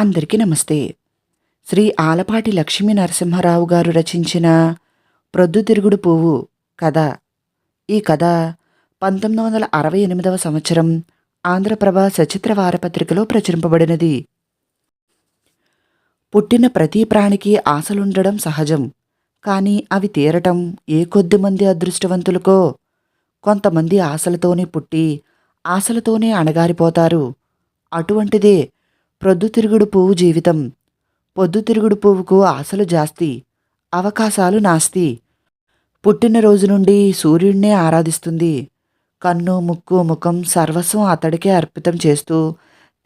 అందరికీ నమస్తే. శ్రీ ఆలపాటి లక్ష్మీ నరసింహారావు గారు రచించిన ప్రొద్దుతిరుగుడు పువ్వు కథ. ఈ కథ పంతొమ్మిది వందల అరవై ఎనిమిదవ సంవత్సరం ఆంధ్రప్రభ సచిత్ర వారపత్రికలో ప్రచురింపబడినది. పుట్టిన ప్రతి ప్రాణికి ఆశలుండడం సహజం కానీ అవి తీరటం ఏ కొద్దిమంది అదృష్టవంతులకో? కొంతమంది ఆశలతోనే పుట్టి ఆశలతోనే అణగారిపోతారు. అటువంటిదే ప్రొద్దుతిరుగుడు పువ్వు జీవితం. పొద్దుతిరుగుడు పువ్వుకు ఆశలు జాస్తి అవకాశాలు నాస్తి. పుట్టినరోజు నుండి సూర్యుడినే ఆరాధిస్తుంది. కన్ను ముక్కు ముఖం సర్వస్వం అతడికే అర్పితం చేస్తూ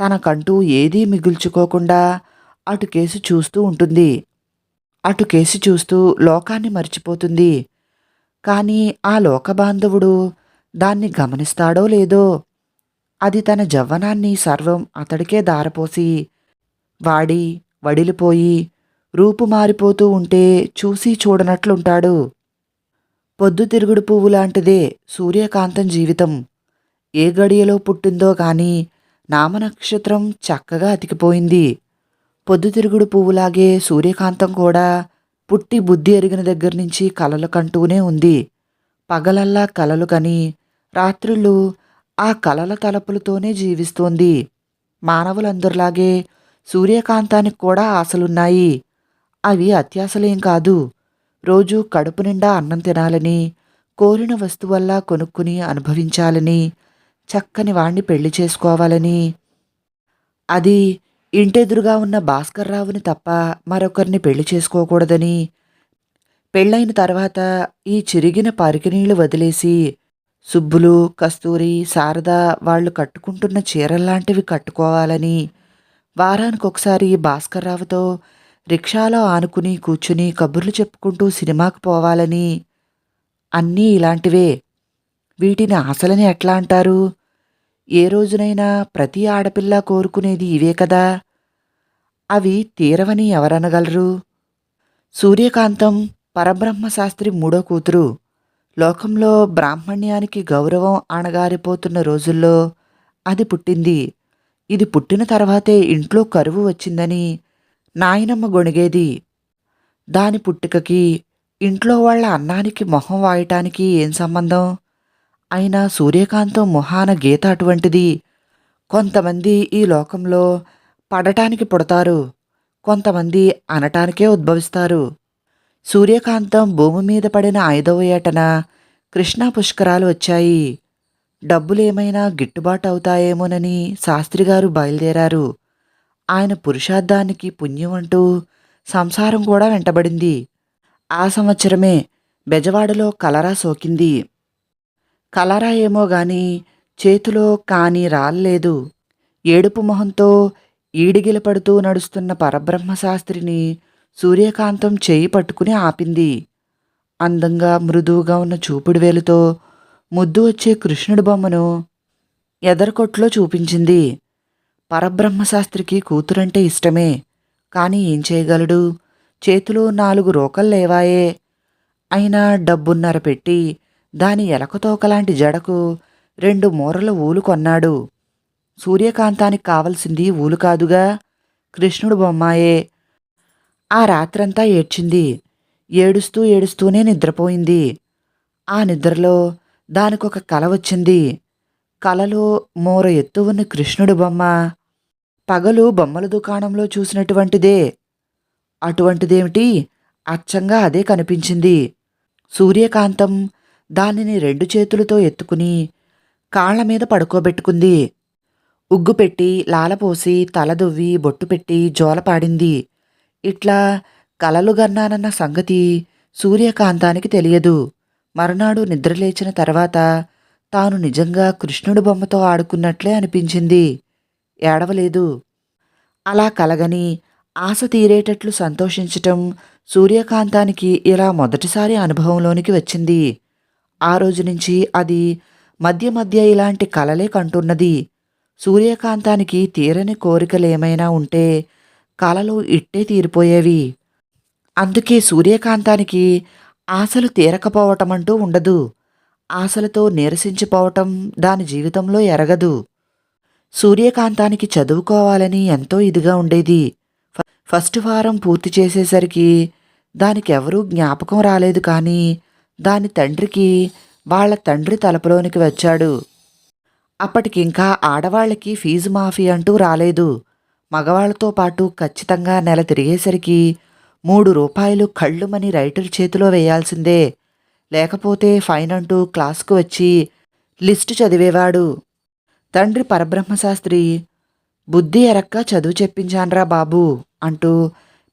తనకంటూ ఏదీ మిగుల్చుకోకుండా అటుకేసి చూస్తూ ఉంటుంది. అటుకేసి చూస్తూ లోకాన్ని మర్చిపోతుంది. కానీ ఆ లోకబాంధవుడు దాన్ని గమనిస్తాడో లేదో అది తన జవ్వనాన్ని సర్వం అతడికే దారపోసి వాడి వడిలిపోయి రూపు మారిపోతూ ఉంటే చూసి చూడనట్లుంటాడు. పొద్దుతిరుగుడు పువ్వు లాంటిదే సూర్యకాంతం జీవితం. ఏ గడియలో పుట్టిందో గాని నామనక్షత్రం చక్కగా అతికిపోయింది. పొద్దుతిరుగుడు పువ్వులాగే సూర్యకాంతం కూడా పుట్టి బుద్ధి ఎరిగిన దగ్గర నుంచి కలలు కంటూనే ఉంది. పగలల్లా కలలు కని రాత్రులు ఆ కలల తలపులతోనే జీవిస్తోంది. మానవులందరిలాగే సూర్యకాంతానికి కూడా ఆశలున్నాయి. అవి అత్యాశలేం కాదు. రోజు కడుపు నిండా అన్నం తినాలని కోరిన వస్తువల్లా కొనుక్కుని అనుభవించాలని చక్కని వాణ్ణి పెళ్ళి చేసుకోవాలని. అది ఇంటెదురుగా ఉన్న భాస్కర్రావుని తప్ప మరొకరిని పెళ్ళి చేసుకోకూడదని. పెళ్ళైన తర్వాత ఈ చిరిగిన పరికినీళ్ళు వదిలేసి సుబ్బులు కస్తూరి శారద వాళ్ళు కట్టుకుంటున్న చీరల్లాంటివి కట్టుకోవాలని వారానికి ఒకసారి భాస్కర్రావుతో రిక్షాలో ఆనుకుని కూర్చుని కబుర్లు చెప్పుకుంటూ సినిమాకు పోవాలని అన్నీ ఇలాంటివే. వీటిని ఆశలని ఎట్లా అంటారు? ఏ రోజునైనా ప్రతి ఆడపిల్ల కోరుకునేది ఇవే కదా? అవి తీరవని ఎవరనగలరు? సూర్యకాంతం పరబ్రహ్మశాస్త్రి మూడో కూతురు లోకంలో బ్రాహ్మణ్యానికి గౌరవం అణగారిపోతున్న రోజుల్లో అది పుట్టింది. ఇది పుట్టిన తర్వాతే ఇంట్లో కరువు వచ్చిందని నాయనమ్మ గొణిగేది. దాని పుట్టుకకి ఇంట్లో వాళ్ళ అన్నానికి మొహం వాయటానికి ఏం సంబంధం? అయినా సూర్యకాంతం మొహాన గీత అటువంటిది. కొంతమంది ఈ లోకంలో పడటానికి పుడతారు. కొంతమంది అనటానికే ఉద్భవిస్తారు. సూర్యకాంతం భూమి మీద పడిన ఐదవ ఏటన కృష్ణా పుష్కరాలు వచ్చాయి. డబ్బులేమైనా గిట్టుబాటు అవుతాయేమోనని శాస్త్రిగారు బయలుదేరారు. ఆయన పురుషార్థానికి పుణ్యం అంటూ సంసారం కూడా వెంటబడింది. ఆ సంవత్సరమే బెజవాడలో కలరా సోకింది. కలరా ఏమో గాని చేతిలో కాని రాల్లేదు ఏడుపు మొహంతో ఈడిగిలపడుతూ నడుస్తున్న పరబ్రహ్మశాస్త్రిని సూర్యకాంతం చేయి పట్టుకుని ఆపింది. అందంగా మృదువుగా ఉన్న చూపుడు వేలుతో ముద్దు వచ్చే కృష్ణుడి బొమ్మను ఎదరకొట్లో చూపించింది. పరబ్రహ్మశాస్త్రికి కూతురంటే ఇష్టమే. కానీ ఏం చేయగలడు? చేతిలో నాలుగు రోకలు లేవాయే. అయినా డబ్బున్నర పెట్టి దాని ఎలకతోకలాంటి జడకు రెండు మూరల ఊలు కొన్నాడు. సూర్యకాంతానికి కావలసింది ఊలు కాదుగా. కృష్ణుడు బొమ్మాయే. ఆ రాత్రంతా ఏడ్చింది. ఏడుస్తూ ఏడుస్తూనే నిద్రపోయింది. ఆ నిద్రలో దానికొక కల వచ్చింది. కలలో మోర ఎత్తు ఉన్న కృష్ణుడు బొమ్మ పగలు బొమ్మల దుకాణంలో చూసినటువంటిదే. అటువంటిదేమిటి? అచ్చంగా అదే కనిపించింది. సూర్యకాంతం దానిని రెండు చేతులతో ఎత్తుకుని కాళ్ళ మీద పడుకోబెట్టుకుంది. ఉగ్గు పెట్టి లాలపోసి తలదువ్వి బొట్టు పెట్టి జోలపాడింది. ఇట్లా కలలుగన్నానన్న సంగతి సూర్యకాంతానికి తెలియదు. మరునాడు నిద్రలేచిన తర్వాత తాను నిజంగా కృష్ణుడి బొమ్మతో ఆడుకున్నట్లే అనిపించింది. ఏడవలేదు. అలా కలగని ఆశ తీరేటట్లు సంతోషించటం సూర్యకాంతానికి ఇలా మొదటిసారి అనుభవంలోనికి వచ్చింది. ఆ రోజు నుంచి అది మధ్య మధ్య ఇలాంటి కలలే కంటున్నది. సూర్యకాంతానికి తీరని కోరికలేమైనా ఉంటే కలలు ఇట్టే తీరిపోయేవి. అందుకే సూర్యకాంతానికి ఆశలు తీరకపోవటమంటూ ఉండదు. ఆశలతో నీరసించిపోవటం దాని జీవితంలో ఎరగదు. సూర్యకాంతానికి చదువుకోవాలని ఎంతో ఇదిగా ఉండేది. ఫ- ఫస్ట్ వారం పూర్తి చేసేసరికి దానికి ఎవరూ జ్ఞాపకం రాలేదు కానీ దాని తండ్రికి వాళ్ళ తండ్రి తలపులోనికి వచ్చాడు. అప్పటికింకా ఆడవాళ్ళకి ఫీజు మాఫీ అంటూ రాలేదు. మగవాళ్ళతో పాటు ఖచ్చితంగా నెల తిరిగేసరికి మూడు రూపాయలు కళ్ళుమని రైటర్ చేతిలో వేయాల్సిందే. లేకపోతే ఫైన్ అంటూ క్లాసుకు వచ్చి లిస్టు చదివేవాడు. తండ్రి పరబ్రహ్మశాస్త్రి బుద్ధి ఎరక్క చదువు చెప్పించాన్రా బాబు అంటూ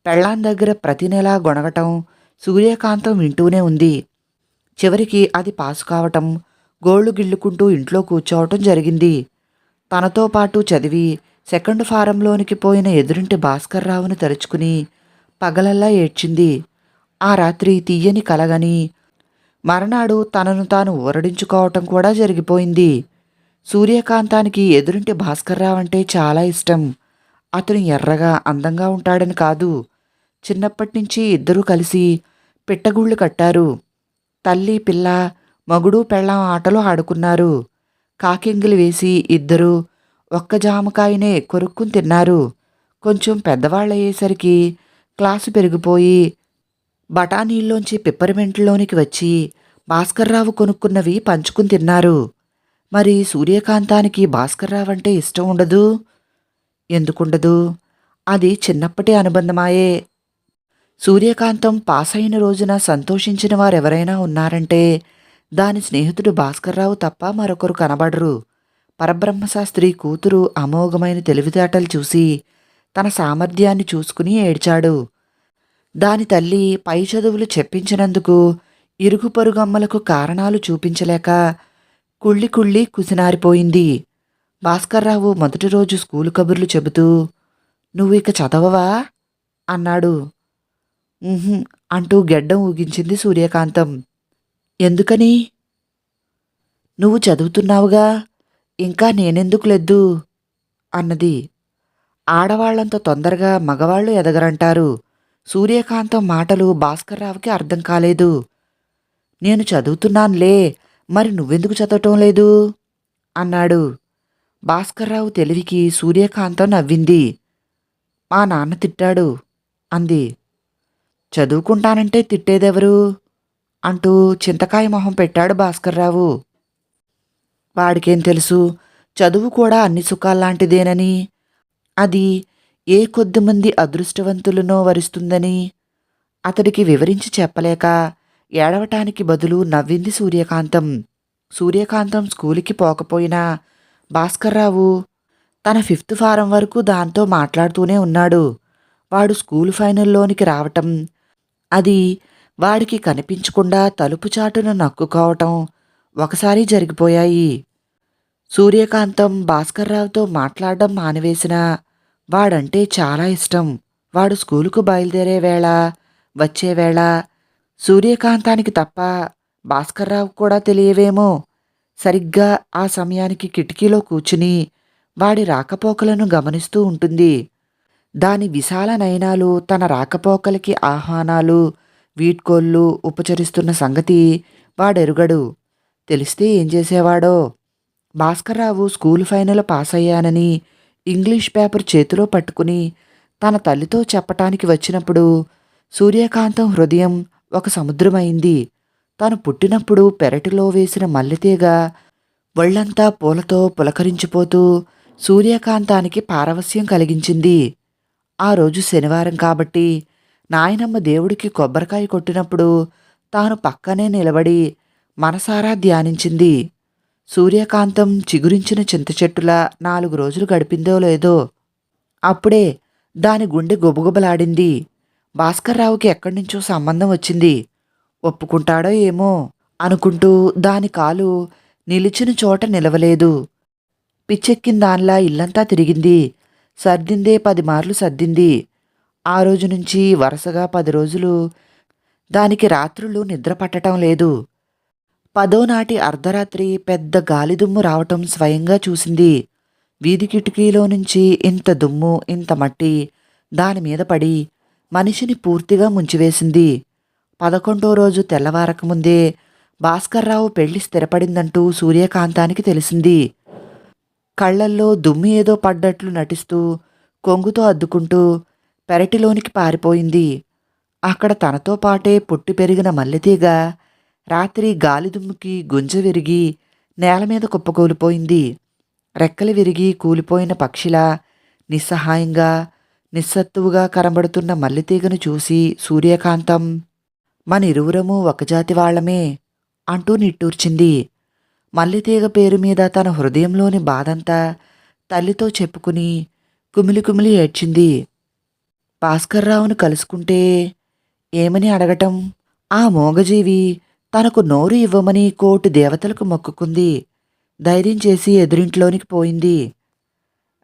పెళ్ళాం దగ్గర ప్రతి నెలా గొణగటం సూర్యకాంతం వింటూనే ఉంది. చివరికి అది పాసు కావటం గోళ్ళు గిల్లుకుంటూ ఇంట్లో కూర్చోవటం జరిగింది. తనతో పాటు చదివి సెకండ్ ఫారంలోనికి పోయిన ఎదురింటి భాస్కర్రావును తలుచుకుని పగలల్లా ఏడ్చింది. ఆ రాత్రి తీయని కలగని మరనాడు తనను తాను ఊరడించుకోవటం కూడా జరిగిపోయింది. సూర్యకాంతానికి ఎదురింటి భాస్కర్రావు అంటే చాలా ఇష్టం. అతను ఎర్రగా అందంగా ఉంటాడని కాదు. చిన్నప్పటి నుంచి ఇద్దరూ కలిసి పిట్టగూళ్ళు కట్టారు. తల్లి పిల్ల మగుడు పెళ్ళాం ఆటలు ఆడుకున్నారు. కాకింగిలు వేసి ఇద్దరూ ఒక్క జామకాయనే కొరుక్కుని తిన్నారు. కొంచెం పెద్దవాళ్ళయ్యేసరికి క్లాసు పెరిగిపోయి బఠానీల్లోంచి పిప్పరిమెంట్లోనికి వచ్చి భాస్కర్రావు కొనుక్కున్నవి పంచుకుని తిన్నారు. మరి సూర్యకాంతానికి భాస్కర్రావు అంటే ఇష్టం ఉండదు? ఎందుకుండదు? అది చిన్నప్పటి అనుబంధమాయే. సూర్యకాంతం పాస్ అయిన రోజున సంతోషించిన వారెవరైనా ఉన్నారంటే దాని స్నేహితుడు భాస్కర్రావు తప్ప మరొకరు కనబడరు. పరబ్రహ్మశాస్త్రి కూతురు అమోఘమైన తెలివితేటలు చూసి తన సామర్థ్యాన్ని చూసుకుని ఏడ్చాడు. దాని తల్లి పై చదువులు చెప్పించినందుకు ఇరుగు పొరుగమ్మలకు కారణాలు చూపించలేక కుళ్ళి కుళ్ళి కుసినారిపోయింది. భాస్కర్రావు మొదటి రోజు స్కూలు కబుర్లు చెబుతూ నువ్వు ఇక చదవవా? అన్నాడు. అంటూ గెడ్డం ఊగించింది సూర్యకాంతం. ఎందుకని? నువ్వు చదువుతున్నావుగా? ఇంకా నేనెందుకు లెద్దు? అన్నది. ఆడవాళ్ళంత తొందరగా మగవాళ్ళు ఎదగరంటారు. సూర్యకాంతం మాటలు భాస్కర్రావుకి అర్థం కాలేదు. నేను చదువుతున్నానులే మరి నువ్వెందుకు చదవటం లేదు? అన్నాడు. భాస్కర్రావు తెలివికి సూర్యకాంతం నవ్వింది. మా నాన్న తిట్టాడు అంది. చదువుకుంటానంటే తిట్టేదెవరు? అంటూ చింతకాయ మొహం పెట్టాడు భాస్కర్రావు వాడికేం తెలుసు? చదువు కూడా అన్ని సుఖాల్లాంటిదేనని. అది ఏ కొద్దిమంది అదృష్టవంతులనో వరిస్తుందని. అతడికి వివరించి చెప్పలేక ఏడవటానికి బదులు నవ్వింది సూర్యకాంతం. సూర్యకాంతం స్కూలుకి పోకపోయినా భాస్కర్రావు తన ఫిఫ్త్ ఫారం వరకు దాంతో మాట్లాడుతూనే ఉన్నాడు. వాడు స్కూల్ ఫైనల్లోనికి రావటం అది వాడికి కనిపించకుండా తలుపు చాటున నక్కుకోవటం ఒకసారి జరిగిపోయాయి. సూర్యకాంతం భాస్కర్రావుతో మాట్లాడడం మానివేసిన వాడంటే చాలా ఇష్టం. వాడు స్కూలుకు బయలుదేరే వేళ వచ్చే వేళ సూర్యకాంతానికి తప్ప భాస్కర్రావు కూడా తెలియవేమో. సరిగ్గా ఆ సమయానికి కిటికీలో కూర్చుని వాడి రాకపోకలను గమనిస్తూ ఉంటుంది. దాని విశాల నయనాలు తన రాకపోకలకి ఆహ్వానాలు వీడ్కోళ్ళు ఉపచరిస్తున్న సంగతి వాడెరుగడు. తెలిస్తే ఏం చేసేవాడో? భాస్కర్రావు స్కూల్ ఫైనల్ పాస్ అయ్యానని ఇంగ్లీష్ పేపర్ చేతిలో పట్టుకుని తన తల్లితో చెప్పటానికి వచ్చినప్పుడు సూర్యకాంతం హృదయం ఒక సముద్రమైంది. తాను పుట్టినప్పుడు పెరటిలో వేసిన మల్లెతీగ ఒళ్ళంతా పూలతో పులకరించిపోతూ సూర్యకాంతానికి పారవస్యం కలిగించింది. ఆ రోజు శనివారం కాబట్టి నాయనమ్మ దేవుడికి కొబ్బరికాయ కొట్టినప్పుడు తాను పక్కనే నిలబడి మనసారా ధ్యానించింది. సూర్యకాంతం చిగురించిన చింత చెట్టులా నాలుగు రోజులు గడిపిందో లేదో. అప్పుడే దాని గుండె గుబగుబలాడింది. భాస్కర్రావుకి ఎక్కడి నుంచో సంబంధం వచ్చింది. ఒప్పుకుంటాడో ఏమో అనుకుంటూ దాని కాలు నిలిచిన చోట నిలవలేదు. పిచ్చెక్కిన దానిలా ఇల్లంతా తిరిగింది. సర్దిందే పది మార్లు సర్దింది. ఆ రోజు నుంచి వరుసగా పది రోజులు దానికి రాత్రులు నిద్ర పట్టటం లేదు. పదో నాటి అర్ధరాత్రి పెద్ద గాలిదుమ్ము రావటం స్వయంగా చూసింది. వీధి కిటికీలో నుంచి ఇంత దుమ్ము ఇంత మట్టి దాని మీద పడి మనిషిని పూర్తిగా ముంచివేసింది. పదకొండో రోజు తెల్లవారకముందే భాస్కర్రావు పెళ్ళి స్థిరపడిందంటూ సూర్యకాంతానికి తెలిసింది. కళ్ళల్లో దుమ్ము ఏదో పడ్డట్లు నటిస్తూ కొంగుతో అద్దుకుంటూ పెరటిలోనికి పారిపోయింది. అక్కడ తనతో పాటే పుట్టి పెరిగిన మల్లెతీగ రాత్రి గాలిదుమ్ముకి గుంజ విరిగి నేల మీద కుప్పకూలిపోయింది రెక్కలు విరిగి కూలిపోయిన పక్షిలా నిస్సహాయంగా నిస్సత్తువుగా కనబడుతున్న మల్లెతీగను చూసి సూర్యకాంతం మన ఇరువురము ఒకజాతి వాళ్ళమే అంటూ నిట్టూర్చింది. మల్లెతీగ పేరు మీద తన హృదయంలోని బాధంతా తల్లితో చెప్పుకుని కుమిలి కుమిలి ఏడ్చింది. భాస్కర్రావును కలుసుకుంటే ఏమని అడగటం? ఆ మోగజీవి తనకు నోరు ఇవ్వమని కోటి దేవతలకు మొక్కుకుంది. ధైర్యం చేసి ఎదురింట్లోనికి పోయింది.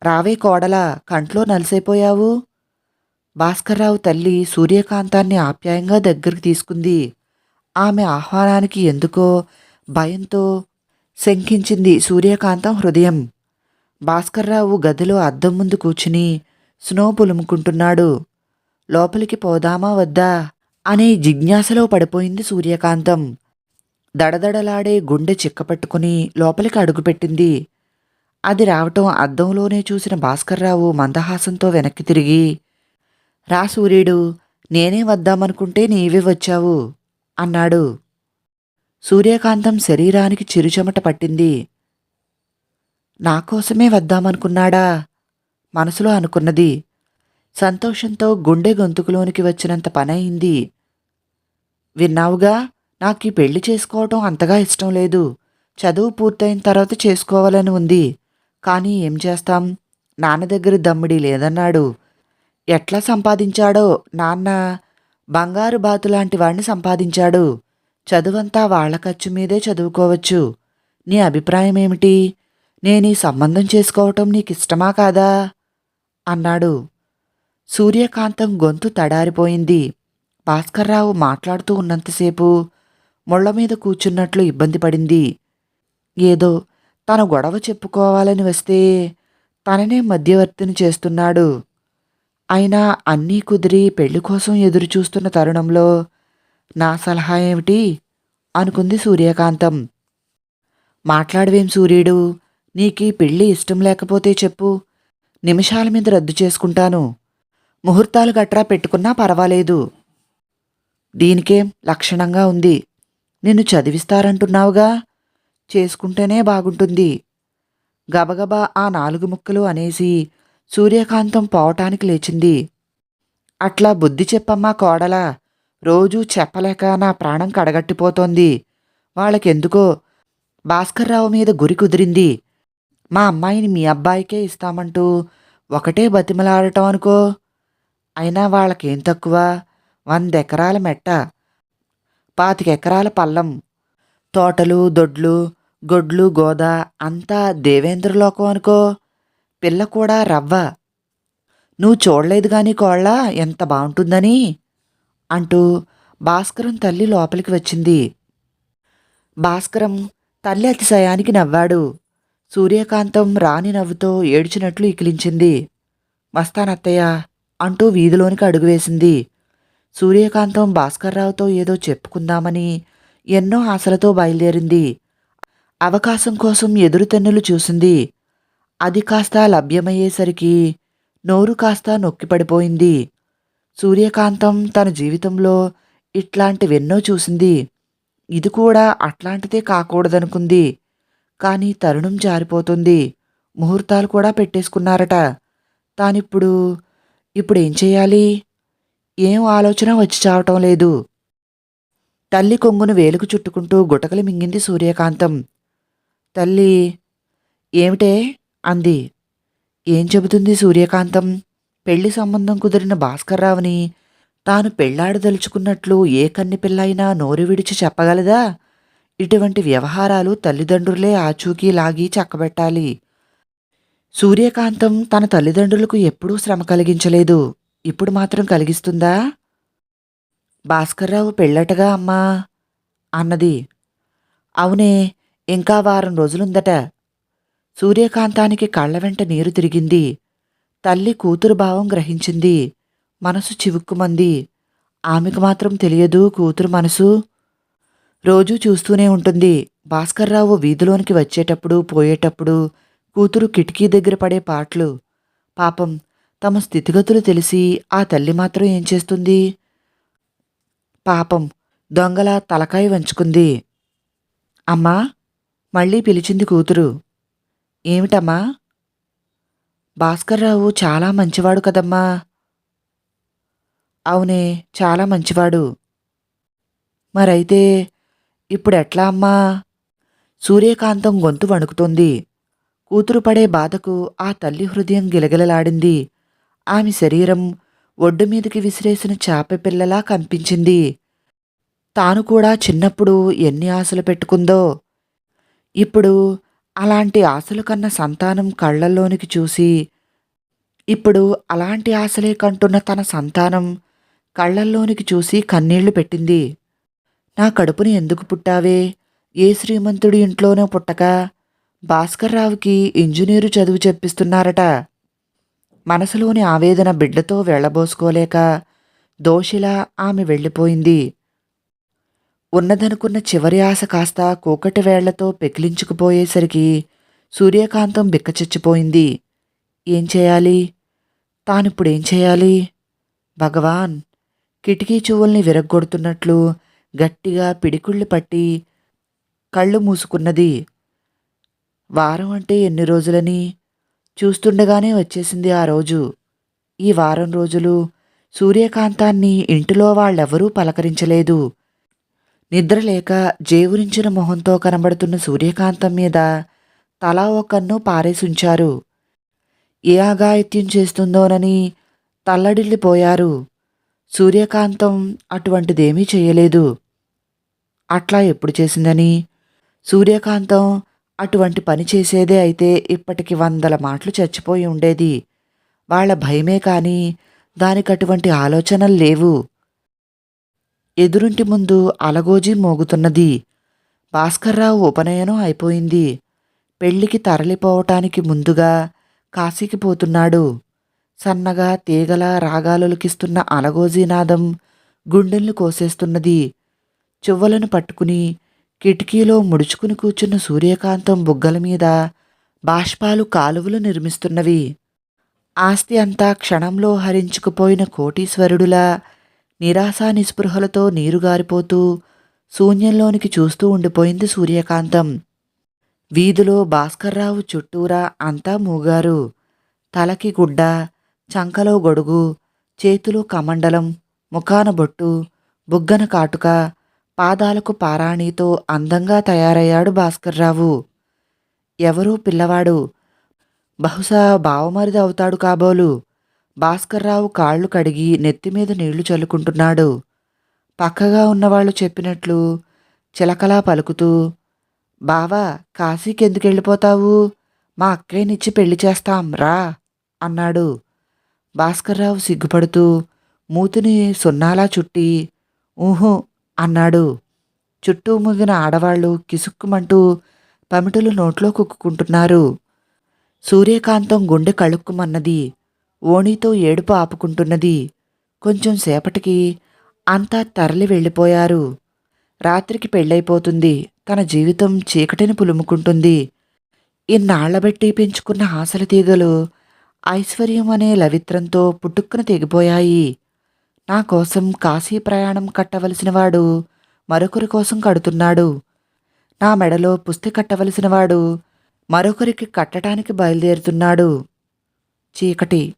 రావే కోడల కంట్లో నలిసైపోయావు? భాస్కర్రావు తల్లి సూర్యకాంతాన్ని ఆప్యాయంగా దగ్గరికి తీసుకుంది. ఆమె ఆహ్వానానికి ఎందుకో భయంతో శంకించింది సూర్యకాంతం హృదయం. భాస్కర్రావు గదిలో అద్దం ముందు కూర్చుని స్నో పులుముకుంటున్నాడు. లోపలికి పోదామా వద్దా? అనే జిజ్ఞాసలో పడిపోయింది సూర్యకాంతం. దడదడలాడే గుండె చిక్కపట్టుకుని లోపలికి అడుగుపెట్టింది. అది రావటం అద్దంలోనే చూసిన భాస్కర్రావు మందహాసంతో వెనక్కి తిరిగి రా సూర్యుడు నేనే వద్దామనుకుంటే నీవే వచ్చావు అన్నాడు. సూర్యకాంతం శరీరానికి చిరుచెమట పట్టింది. నా కోసమే వద్దామనుకున్నాడా? మనసులో అనుకున్నది. సంతోషంతో గుండె గొంతుకులోనికి వచ్చినంత పనయింది విన్నావుగా? నాకు ఈ పెళ్ళి చేసుకోవటం అంతగా ఇష్టం లేదు. చదువు పూర్తయిన తర్వాత చేసుకోవాలని ఉంది. కానీ ఏం చేస్తాం? నాన్న దగ్గర దమ్మిడి లేదన్నాడు. ఎట్లా సంపాదించాడో నాన్న? బంగారు బాతు లాంటి వాడిని సంపాదించాడు. చదువంతా వాళ్ళ ఖర్చు మీదే చదువుకోవచ్చు. నీ అభిప్రాయం ఏమిటి? నేను ఈ సంబంధం చేసుకోవటం నీకిష్టమా కాదా? అన్నాడు. సూర్యకాంతం గొంతు తడారిపోయింది. భాస్కర్రావు మాట్లాడుతూ ఉన్నంతసేపు ముళ్ళ మీద కూర్చున్నట్లు ఇబ్బంది పడింది. ఏదో తన గొడవ చెప్పుకోవాలని వస్తే తననే మధ్యవర్తిని చేస్తున్నాడు. అయినా అన్నీ కుదిరి పెళ్ళి కోసం ఎదురుచూస్తున్న తరుణంలో నా సలహా ఏమిటి? అనుకుంది సూర్యకాంతం. మాట్లాడవేం సూర్యుడు? నీకీ పెళ్ళి ఇష్టం లేకపోతే చెప్పు. నిమిషాల మీద రద్దు చేసుకుంటాను. ముహూర్తాలు గట్రా పెట్టుకున్నా పర్వాలేదు. దీనికేం లక్షణంగా ఉంది. నిన్ను చదివిస్తారంటున్నావుగా? చేసుకుంటేనే బాగుంటుంది. గబగబా ఆ నాలుగు ముక్కలు అనేసి సూర్యకాంతం పోవటానికి లేచింది. అట్లా బుద్ధి చెప్పమ్మా కోడలా. రోజూ చెప్పలేక నా ప్రాణం కడగట్టిపోతోంది. వాళ్ళకెందుకో? భాస్కర్రావు మీద గురి కుదిరింది. మా అమ్మాయిని మీ అబ్బాయికే ఇస్తామంటూ ఒకటే బతిమలాడటం అనుకో? అయినా వాళ్ళకేం తక్కువ? వంద ఎకరాల మెట్ట పాతికెకరాల పల్లం తోటలు దొడ్లు గొడ్లు గోద అంతా దేవేంద్రలోకం అనుకో. పిల్ల కూడా రవ్వ. నువ్వు చూడలేదు గాని కోళ్ళ ఎంత బాగుంటుందని? అంటూ భాస్కరం తల్లి లోపలికి వచ్చింది. భాస్కరం తల్లి అతిశయానికి నవ్వాడు. సూర్యకాంతం రాని నవ్వుతో ఏడ్చినట్లు ఇకిలించింది. వస్తానత్తయ్య అంటూ వీధిలోనికి అడుగువేసింది సూర్యకాంతం భాస్కర్రావుతో ఏదో చెప్పుకుందామని ఎన్నో ఆశలతో బయలుదేరింది. అవకాశం కోసం ఎదురుతెన్నులు చూసింది. అది కాస్త లభ్యమయ్యేసరికి నోరు కాస్త నొక్కిపడిపోయింది. సూర్యకాంతం తన జీవితంలో ఇట్లాంటివెన్నో చూసింది. ఇది కూడా అట్లాంటిదే కాకూడదనుకుంది. కానీ తరుణం జారిపోతుంది. ముహూర్తాలు కూడా పెట్టేసుకున్నారట. తానిప్పుడు ఇప్పుడేం చేయాలి? ఏం ఆలోచన వచ్చి చావటం లేదు. తల్లి కొంగును వేలుకు చుట్టుకుంటూ గుటకలు మింగింది సూర్యకాంతం. తల్లి ఏమిటే? అంది. ఏం చెబుతుంది సూర్యకాంతం? పెళ్ళి సంబంధం కుదిరిన భాస్కర్రావుని తాను పెళ్ళాడదలుచుకున్నట్లు ఏ కన్ని అయినా నోరు విడిచి చెప్పగలదా? ఇటువంటి వ్యవహారాలు తల్లిదండ్రులే ఆచూకీ లాగి చక్కబెట్టాలి. సూర్యకాంతం తన తల్లిదండ్రులకు ఎప్పుడూ శ్రమ కలిగించలేదు. ఇప్పుడు మాత్రం కలిగిస్తుందా? భాస్కర్రావు పెళ్ళటగా అమ్మా! అన్నది. అవునే ఇంకా వారం రోజులుందట. సూర్యకాంతానికి కళ్ళ వెంట నీరు తిరిగింది. తల్లి కూతురు భావం గ్రహించింది. మనసు చివుక్కుమంది. ఆమెకు మాత్రం తెలియదు కూతురు మనసు. రోజూ చూస్తూనే ఉంటుంది. భాస్కర్రావు వీధిలోనికి వచ్చేటప్పుడు పోయేటప్పుడు కూతురు కిటికీ దగ్గర పడే పాటలు. పాపం తమ స్థితిగతులు తెలిసి ఆ తల్లి మాత్రం ఏం చేస్తుంది? పాపం దొంగల తలకాయ వంచుకుంది. అమ్మా మళ్ళీ పిలిచింది కూతురు. ఏమిటమ్మా? భాస్కర్రావు చాలా మంచివాడు కదమ్మా. అవునే చాలా మంచివాడు. మరైతే ఇప్పుడు ఎట్లా అమ్మా? సూర్యకాంతం గొంతు వణుకుతోంది. కూతురు పడే బాధకు ఆ తల్లి హృదయం గిలగిలలాడింది. ఆమె శరీరం ఒడ్డు మీదకి విసిరేసిన చేప పిల్లలా కనిపించింది తాను కూడా చిన్నప్పుడు ఎన్ని ఆశలు పెట్టుకుందో. ఇప్పుడు అలాంటి ఆశలు కన్న సంతానం కళ్ళల్లోనికి చూసి ఇప్పుడు అలాంటి ఆశలే కంటున్న తన సంతానం కళ్ళల్లోనికి చూసి కన్నీళ్ళు పెట్టింది. నా కడుపుని ఎందుకు పుట్టావే? ఏ శ్రీమంతుడి ఇంట్లోనో పుట్టక? భాస్కర్రావుకి ఇంజనీరు చదువు చెప్పిస్తున్నారట. మనసులోని ఆవేదన బిడ్డతో వెళ్ళబోసుకోలేక దోషిలా ఆమె వెళ్ళిపోయింది. ఉన్నదనుకున్న చివరి ఆశ కాస్త కూకటి వేళ్ళతో పెకిలించుకుపోయేసరికి సూర్యకాంతం బిక్కచచ్చిపోయింది. ఏం చేయాలి? తానిప్పుడేం చేయాలి? భగవాన్! కిటికీ చువ్వుల్ని విరగ్గొడుతున్నట్లు గట్టిగా పిడికుళ్ళు పట్టి కళ్ళు మూసుకున్నది. వారం అంటే ఎన్ని రోజులని? చూస్తుండగానే వచ్చేసింది ఆ రోజు. ఈ వారం రోజులు సూర్యకాంతాన్ని ఇంటిలో వాళ్ళెవరూ పలకరించలేదు. నిద్రలేక జేవురించిన మొహంతో కనబడుతున్న సూర్యకాంతం మీద తలా ఓ కన్ను పారేసుంచారు. ఏ అఘాయిత్యం చేస్తుందోనని తల్లడిల్లిపోయారు. సూర్యకాంతం అటువంటిదేమీ చేయలేదు. అట్లా ఎప్పుడు చేసిందని? సూర్యకాంతం అటువంటి పని చేసేదే అయితే ఇప్పటికి వందల మాటలు చచ్చిపోయి ఉండేది. వాళ్ళ భయమే కాని దానికి అటువంటి ఆలోచనలు లేవు. ఎదురుంటి ముందు అలగోజీ మోగుతున్నది. భాస్కర్రావు ఉపనయనం అయిపోయింది. పెళ్ళికి తరలిపోవటానికి ముందుగా కాశీకి పోతున్నాడు. సన్నగా తీగల రాగాలొలికిస్తున్న అలగోజీనాదం గుండెల్ని కోసేస్తున్నది. చువ్వలను పట్టుకుని కిటికీలో ముడుచుకుని కూర్చున్న సూర్యకాంతం బుగ్గల మీద బాష్పాలు కాలువలు నిర్మిస్తున్నవి. ఆస్తి అంతా క్షణంలో హరించుకుపోయిన కోటీశ్వరుడులా నిరాశా నిస్పృహలతో నీరుగారిపోతూ శూన్యంలోనికి చూస్తూ ఉండిపోయింది సూర్యకాంతం. వీధిలో భాస్కర్రావు చుట్టూరా అంతా మూగారు. తలకి గుడ్డ చంకలో గొడుగు చేతిలో కమండలం ముఖాన బొట్టు బుగ్గన కాటుక పాదాలకు పారాణితో అందంగా తయారయ్యాడు భాస్కర్రావు. ఎవరో పిల్లవాడు. బహుశా బావమరిది అవుతాడు కాబోలు. భాస్కర్రావు కాళ్ళు కడిగి నెత్తిమీద నీళ్ళు చల్లుకుంటున్నాడు. పక్కగా ఉన్నవాళ్ళు చెప్పినట్లు చిలకలా పలుకుతూ బావా కాశీకి వెళ్ళిపోతావు మా అక్కయ్యనిచ్చి పెళ్ళి చేస్తాం రా అన్నాడు. భాస్కర్రావు సిగ్గుపడుతూ మూతిని సున్నాలా చుట్టి ఊహు అన్నాడు. చుట్టూ ముగిన ఆడవాళ్ళు కిసుక్కుమంటూ పమిటలు నోట్లో కుక్కుకుంటున్నారు. సూర్యకాంతం గుండె కళుక్కుమన్నది. ఓణితో ఏడుపు ఆపుకుంటున్నది. కొంచెం సేపటికి అంతా తరలి వెళ్ళిపోయారు. రాత్రికి పెళ్ళైపోతుంది. తన జీవితం చీకటిని పులుముకుంటుంది. ఇన్నాళ్ళబెట్టి పెంచుకున్న ఆశల తీగలు ఐశ్వర్యం అనే లవిత్రంతో పుట్టుక్కున తెగిపోయాయి. నా కోసం కాశీ ప్రయాణం కట్టవలసినవాడు మరొకరి కోసం కడుతున్నాడు. నా మెడలో పుస్తి కట్టవలసినవాడు మరొకరికి కట్టడానికి బయలుదేరుతున్నాడు. చీకటి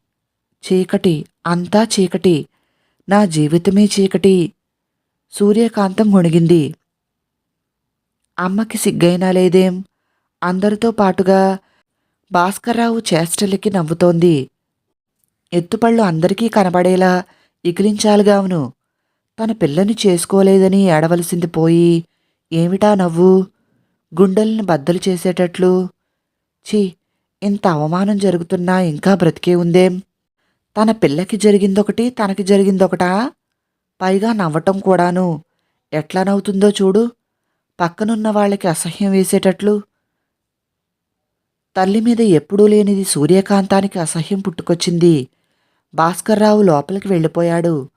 చీకటి అంతా చీకటి. నా జీవితమే చీకటి. సూర్యకాంతం గొణిగింది అమ్మకి సిగ్గైనా లేదేం? అందరితో పాటుగా భాస్కర్రావు చేష్టలకి నవ్వుతోంది. ఎత్తుపళ్ళు అందరికీ కనబడేలా ఇకిలించాలిగావును తన పిల్లని చేసుకోలేదని ఏడవలసింది పోయి ఏమిటా నవ్వు? గుండెల్ని బద్దలు చేసేటట్లు? ఛీ ఇంత అవమానం జరుగుతున్నా ఇంకా బ్రతికే ఉందేం. తన పిల్లకి జరిగిందొకటి తనకి జరిగిందొకటా? పైగా నవ్వటం కూడాను. ఎట్లా నవ్వుతుందో చూడు. పక్కనున్న వాళ్ళకి అసహ్యం వేసేటట్లు. తల్లి మీద ఎప్పుడూ లేనిది సూర్యకాంతానికి అసహ్యం పుట్టుకొచ్చింది. భాస్కర్రావు లోపలికి వెళ్ళిపోయాడు.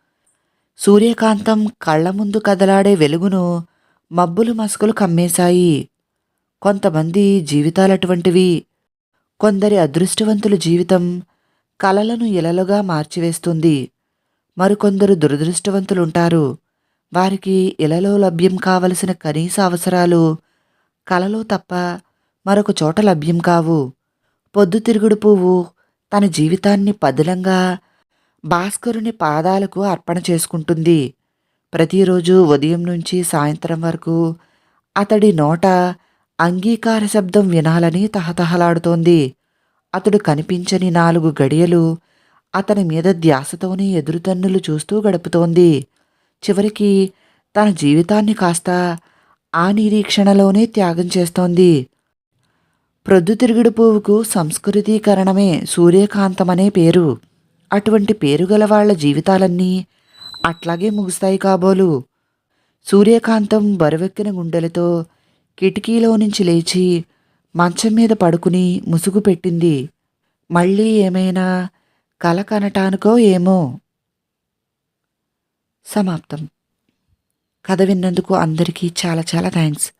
సూర్యకాంతం కళ్ళ ముందు కదలాడే వెలుగును మబ్బులు మసుకులు కమ్మేశాయి. కొంతమంది జీవితాలటువంటివి కొందరి అదృష్టవంతుల జీవితం కలలను ఇలలుగా మార్చివేస్తుంది. మరికొందరు దురదృష్టవంతులుంటారు. వారికి ఇలలో లభ్యం కావలసిన కనీస అవసరాలు కలలో తప్ప మరొక చోట లభ్యం కావు. పొద్దుతిరుగుడు పువ్వు తన జీవితాన్ని పదిలంగా భాస్కరుని పాదాలకు అర్పణ చేసుకుంటుంది. ప్రతిరోజు ఉదయం నుంచి సాయంత్రం వరకు అతడి నోట అంగీకార శబ్దం వినాలని తహతహలాడుతోంది. అతడు కనిపించని నాలుగు గడియలు అతని మీద ధ్యాసతోనే ఎదురుతన్నులు చూస్తూ గడుపుతోంది. చివరికి తన జీవితాన్ని కాస్త ఆ నిరీక్షణలోనే త్యాగం చేస్తోంది. ప్రొద్దుతిరుగుడు పువ్వుకు సంస్కృతీకరణమే సూర్యకాంతమనే పేరు. అటువంటి పేరు గల వాళ్ళ జీవితాలన్నీ అట్లాగే ముగుస్తాయి కాబోలు. సూర్యకాంతం బరువెక్కిన గుండెలతో కిటికీలో నుంచి లేచి మంచం మీద పడుకుని ముసుగు పెట్టింది. మళ్ళీ ఏమైనా కల కనటానికో ఏమో. సమాప్తం. కథ విన్నందుకు అందరికీ చాలా చాలా థ్యాంక్స్.